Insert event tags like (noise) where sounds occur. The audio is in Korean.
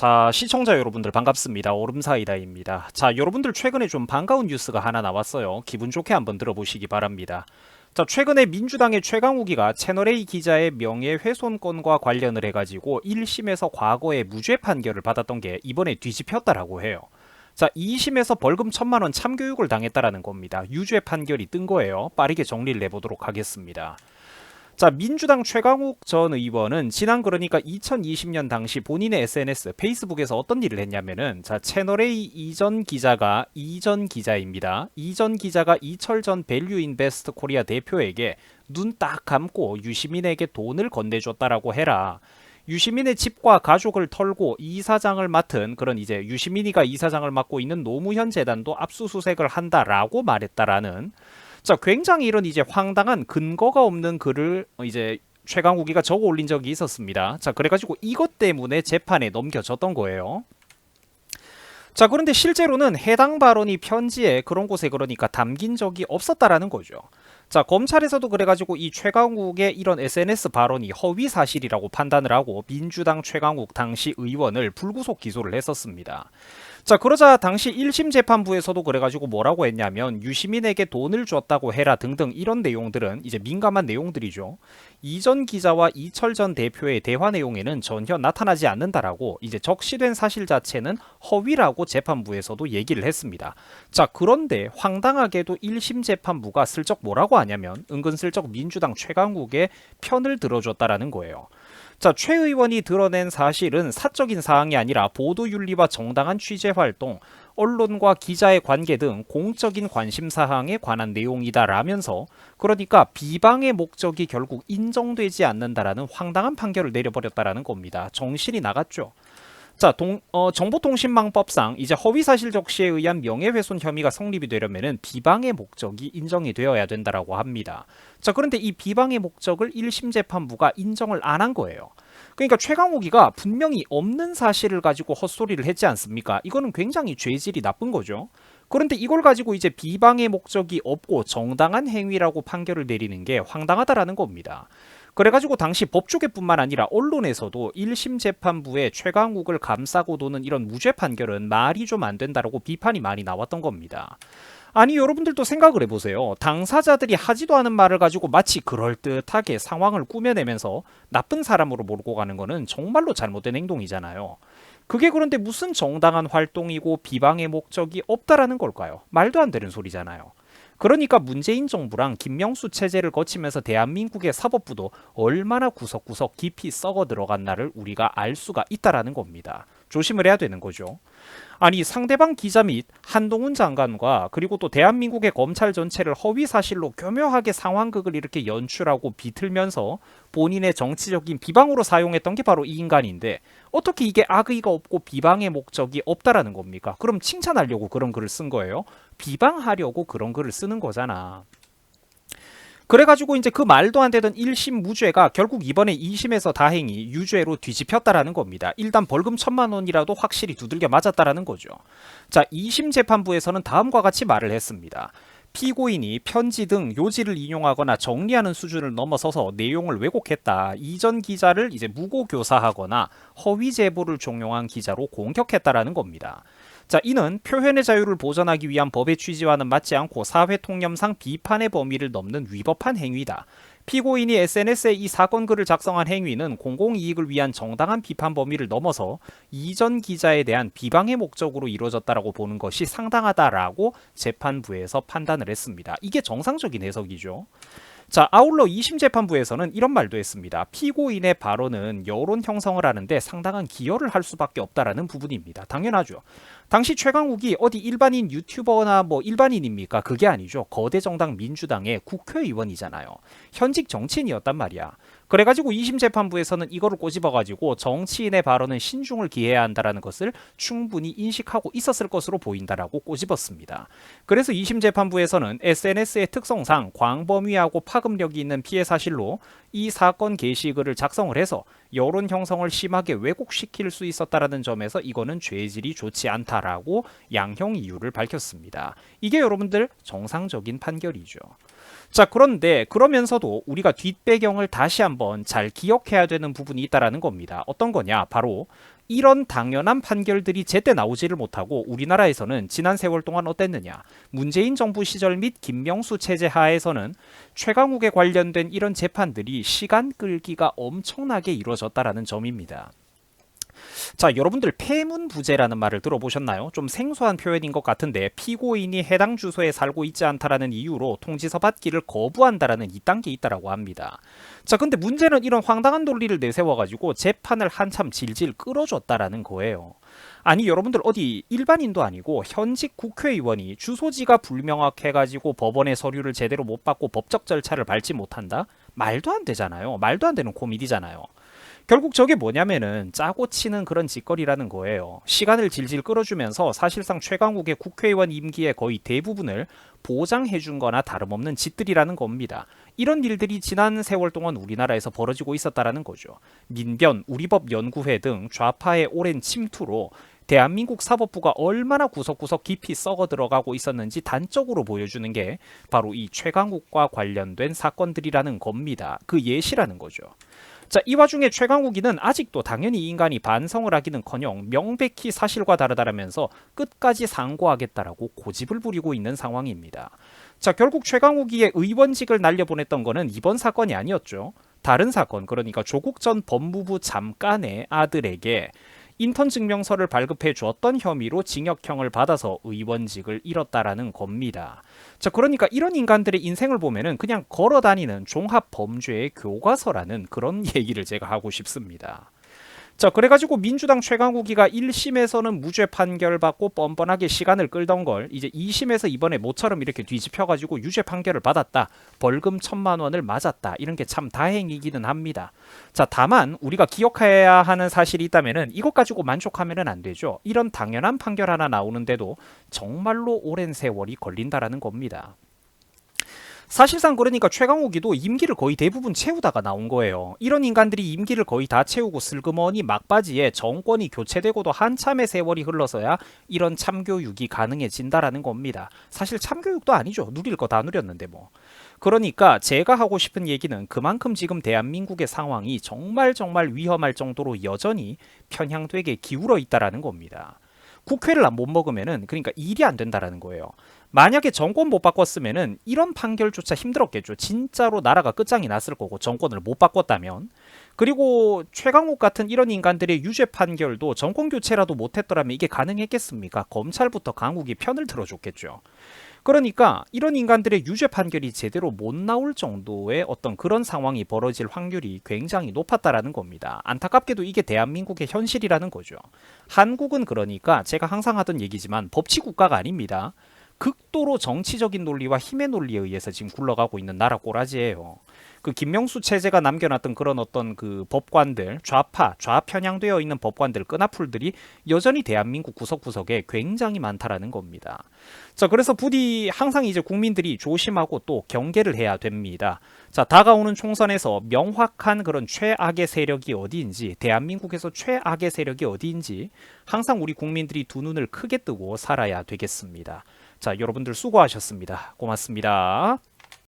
자, 시청자 여러분들 반갑습니다. 오름사이다입니다. 자, 여러분들 최근에 좀 반가운 뉴스가 하나 나왔어요. 기분 좋게 한번 들어보시기 바랍니다. 자, 최근에 민주당의 최강욱이가 채널A 기자의 명예훼손건과 관련을 해가지고 1심에서 과거에 무죄 판결을 받았던 게 이번에 뒤집혔다라고 해요. 자, 2심에서 벌금 천만 원 참교육을 당했다라는 겁니다. 유죄 판결이 뜬 거예요. 빠르게 정리를 내보도록 하겠습니다. 자, 민주당 최강욱 전 의원은 지난 그러니까 2020년 당시 본인의 SNS 페이스북에서 어떤 일을 했냐면은 자, 채널A 이전 기자가 이전 기자입니다. 이전 기자가 이철 전 밸류 인베스트 코리아 대표에게 눈 딱 감고 유시민에게 돈을 건네줬다라고 해라. 유시민의 집과 가족을 털고 이사장을 맡은 그런 이제 유시민이가 이사장을 맡고 있는 노무현 재단도 압수수색을 한다라고 말했다라는 자, 굉장히 이런 이제 황당한 근거가 없는 글을 이제 최강욱이가 적어 올린 적이 있었습니다. 자, 그래가지고 이것 때문에 재판에 넘겨졌던 거예요. 자, 그런데 실제로는 해당 발언이 편지에 그런 곳에 그러니까 담긴 적이 없었다라는 거죠. 자, 검찰에서도 그래가지고 이 최강욱의 이런 SNS 발언이 허위 사실이라고 판단을 하고 민주당 최강욱 당시 의원을 불구속 기소를 했었습니다. 자, 그러자 당시 1심 재판부에서도 그래가지고 뭐라고 했냐면 유시민에게 돈을 줬다고 해라 등등 이런 내용들은 이제 민감한 내용들이죠. 이전 기자와 이철 전 대표의 대화 내용에는 전혀 나타나지 않는다라고 이제 적시된 사실 자체는 허위라고 재판부에서도 얘기를 했습니다. 자, 그런데 황당하게도 1심 재판부가 슬쩍 뭐라고 하냐면 은근슬쩍 민주당 최강욱의 편을 들어줬다라는 거예요. 자, 최 의원이 드러낸 사실은 사적인 사항이 아니라 보도윤리와 정당한 취재 활동, 언론과 기자의 관계 등 공적인 관심 사항에 관한 내용이다라면서 그러니까 비방의 목적이 결국 인정되지 않는다라는 황당한 판결을 내려버렸다라는 겁니다. 정신이 나갔죠. 자, 동, 어, 정보통신망법상 이제 허위사실 적시에 의한 명예훼손 혐의가 성립이 되려면은 비방의 목적이 인정이 되어야 된다라고 합니다. 자, 그런데 이 비방의 목적을 1심 재판부가 인정을 안 한 거예요. 그러니까 최강욱이가 분명히 없는 사실을 가지고 헛소리를 했지 않습니까? 이거는 굉장히 죄질이 나쁜 거죠. 그런데 이걸 가지고 이제 비방의 목적이 없고 정당한 행위라고 판결을 내리는 게 황당하다라는 겁니다. 그래가지고 당시 법조계뿐만 아니라 언론에서도 1심 재판부의 최강욱을 감싸고 도는 이런 무죄 판결은 말이 좀 안 된다라고 비판이 많이 나왔던 겁니다. 아니 여러분들도 생각을 해보세요. 당사자들이 하지도 않은 말을 가지고 마치 그럴듯하게 상황을 꾸며내면서 나쁜 사람으로 몰고 가는 거는 정말로 잘못된 행동이잖아요. 그게 그런데 무슨 정당한 활동이고 비방의 목적이 없다라는 걸까요? 말도 안 되는 소리잖아요. 그러니까 문재인 정부랑 김명수 체제를 거치면서 대한민국의 사법부도 얼마나 구석구석 깊이 썩어 들어갔나를 우리가 알 수가 있다라는 겁니다. 조심을 해야 되는 거죠. 아니 상대방 기자 및 한동훈 장관과 그리고 또 대한민국의 검찰 전체를 허위 사실로 교묘하게 상황극을 이렇게 연출하고 비틀면서 본인의 정치적인 비방으로 사용했던 게 바로 이 인간인데 어떻게 이게 악의가 없고 비방의 목적이 없다라는 겁니까? 그럼 칭찬하려고 그런 글을 쓴 거예요? 비방하려고 그런 글을 쓰는 거잖아. 그래가지고 이제 그 말도 안 되던 1심 무죄가 결국 이번에 2심에서 다행히 유죄로 뒤집혔다라는 겁니다. 일단 벌금 천만 원이라도 확실히 두들겨 맞았다라는 거죠. 자, 2심 재판부에서는 다음과 같이 말을 했습니다. 피고인이 편지 등 요지를 인용하거나 정리하는 수준을 넘어서서 내용을 왜곡했다. 이전 기자를 이제 무고 교사하거나 허위 제보를 종용한 기자로 공격했다라는 겁니다. 자, 이는 표현의 자유를 보전하기 위한 법의 취지와는 맞지 않고 사회 통념상 비판의 범위를 넘는 위법한 행위다. 피고인이 SNS에 이 사건 글을 작성한 행위는 공공이익을 위한 정당한 비판 범위를 넘어서 이전 기자에 대한 비방의 목적으로 이루어졌다라고 보는 것이 상당하다라고 재판부에서 판단을 했습니다. 이게 정상적인 해석이죠. 자, 아울러 2심 재판부에서는 이런 말도 했습니다. 피고인의 발언은 여론 형성을 하는데 상당한 기여를 할 수밖에 없다라는 부분입니다. 당연하죠. 당시 최강욱이 어디 일반인 유튜버나 뭐 일반인입니까? 그게 아니죠. 거대 정당 민주당의 국회의원이잖아요. 현직 정치인이었단 말이야. 그래가지고 2심 재판부에서는 이거를 꼬집어가지고 정치인의 발언은 신중을 기해야 한다라는 것을 충분히 인식하고 있었을 것으로 보인다라고 꼬집었습니다. 그래서 2심 재판부에서는 SNS의 특성상 광범위하고 파급력이 있는 피해 사실로 이 사건 게시글을 작성을 해서 여론 형성을 심하게 왜곡시킬 수 있었다라는 점에서 이거는 죄질이 좋지 않다라고 양형 이유를 밝혔습니다. 이게 여러분들 정상적인 판결이죠. 자, 그런데 그러면서도 우리가 뒷배경을 다시 한번 잘 기억해야 되는 부분이 있다라는 겁니다. 어떤 거냐? 바로 이런 당연한 판결들이 제때 나오지를 못하고 우리나라에서는 지난 세월 동안 어땠느냐? 문재인 정부 시절 및 김명수 체제 하에서는 최강욱에 관련된 이런 재판들이 시간 끌기가 엄청나게 이루어졌다라는 점입니다. 자, 여러분들 폐문부제라는 말을 들어보셨나요? 좀 생소한 표현인 것 같은데 피고인이 해당 주소에 살고 있지 않다라는 이유로 통지서 받기를 거부한다라는 2단계 있다라고 합니다. 자, 근데 문제는 이런 황당한 논리를 내세워가지고 재판을 한참 질질 끌어줬다라는 거예요. 아니 여러분들 어디 일반인도 아니고 현직 국회의원이 주소지가 불명확해가지고 법원의 서류를 제대로 못 받고 법적 절차를 밟지 못한다? 말도 안 되잖아요. 말도 안 되는 코미디잖아요. 결국 저게 뭐냐면은 짜고 치는 그런 짓거리라는 거예요. 시간을 질질 끌어주면서 사실상 최강욱의 국회의원 임기의 거의 대부분을 보장해 준 거나 다름없는 짓들이라는 겁니다. 이런 일들이 지난 세월 동안 우리나라에서 벌어지고 있었다라는 거죠. 민변, 우리법 연구회 등 좌파의 오랜 침투로 대한민국 사법부가 얼마나 구석구석 깊이 썩어 들어가고 있었는지 단적으로 보여주는 게 바로 이 최강욱과 관련된 사건들이라는 겁니다. 그 예시라는 거죠. 자, 이 와중에 최강욱이는 아직도 당연히 이 인간이 반성을 하기는커녕 명백히 사실과 다르다라면서 끝까지 상고하겠다라고 고집을 부리고 있는 상황입니다. 자, 결국 최강욱이의 의원직을 날려보냈던 거는 이번 사건이 아니었죠. 다른 사건, 그러니까 조국 전 법무부 장관의 아들에게 인턴 증명서를 발급해 주었던 혐의로 징역형을 받아서 의원직을 잃었다라는 겁니다. 자, 그러니까 이런 인간들의 인생을 보면은 그냥 걸어 다니는 종합 범죄의 교과서라는 그런 (laughs) 얘기를 제가 하고 싶습니다. 자, 그래가지고 민주당 최강욱이가 1심에서는 무죄 판결 받고 뻔뻔하게 시간을 끌던 걸 이제 2심에서 이번에 모처럼 이렇게 뒤집혀가지고 유죄 판결을 받았다. 벌금 천만 원을 맞았다. 이런 게 참 다행이기는 합니다. 자, 다만 우리가 기억해야 하는 사실이 있다면은 이것 가지고 만족하면은 안 되죠. 이런 당연한 판결 하나 나오는데도 정말로 오랜 세월이 걸린다라는 겁니다. 사실상 그러니까 최강욱이도 임기를 거의 대부분 채우다가 나온 거예요. 이런 인간들이 임기를 거의 다 채우고 슬그머니 막바지에 정권이 교체되고도 한참의 세월이 흘러서야 이런 참교육이 가능해진다라는 겁니다. 사실 참교육도 아니죠. 누릴 거 다 누렸는데 뭐. 그러니까 제가 하고 싶은 얘기는 그만큼 지금 대한민국의 상황이 정말 정말 위험할 정도로 여전히 편향되게 기울어 있다라는 겁니다. 국회를 안 못 먹으면은 그러니까 일이 안 된다라는 거예요. 만약에 정권 못 바꿨으면은 이런 판결조차 힘들었겠죠. 진짜로 나라가 끝장이 났을 거고 정권을 못 바꿨다면. 그리고 최강욱 같은 이런 인간들의 유죄 판결도 정권 교체라도 못했더라면 이게 가능했겠습니까? 검찰부터 강욱이 편을 들어줬겠죠. 그러니까 이런 인간들의 유죄 판결이 제대로 못 나올 정도의 어떤 그런 상황이 벌어질 확률이 굉장히 높았다라는 겁니다. 안타깝게도 이게 대한민국의 현실이라는 거죠. 한국은 그러니까 제가 항상 하던 얘기지만 법치 국가가 아닙니다. 극도로 정치적인 논리와 힘의 논리에 의해서 지금 굴러가고 있는 나라 꼬라지예요. 그 김명수 체제가 남겨놨던 그런 어떤 그 법관들 좌파 좌편향되어 있는 법관들 끈앞풀들이 여전히 대한민국 구석구석에 굉장히 많다라는 겁니다. 자 그래서 부디 항상 이제 국민들이 조심하고 또 경계를 해야 됩니다. 자 다가오는 총선에서 명확한 그런 최악의 세력이 어디인지 대한민국에서 최악의 세력이 어디인지 항상 우리 국민들이 두 눈을 크게 뜨고 살아야 되겠습니다. 자, 여러분들 수고하셨습니다. 고맙습니다.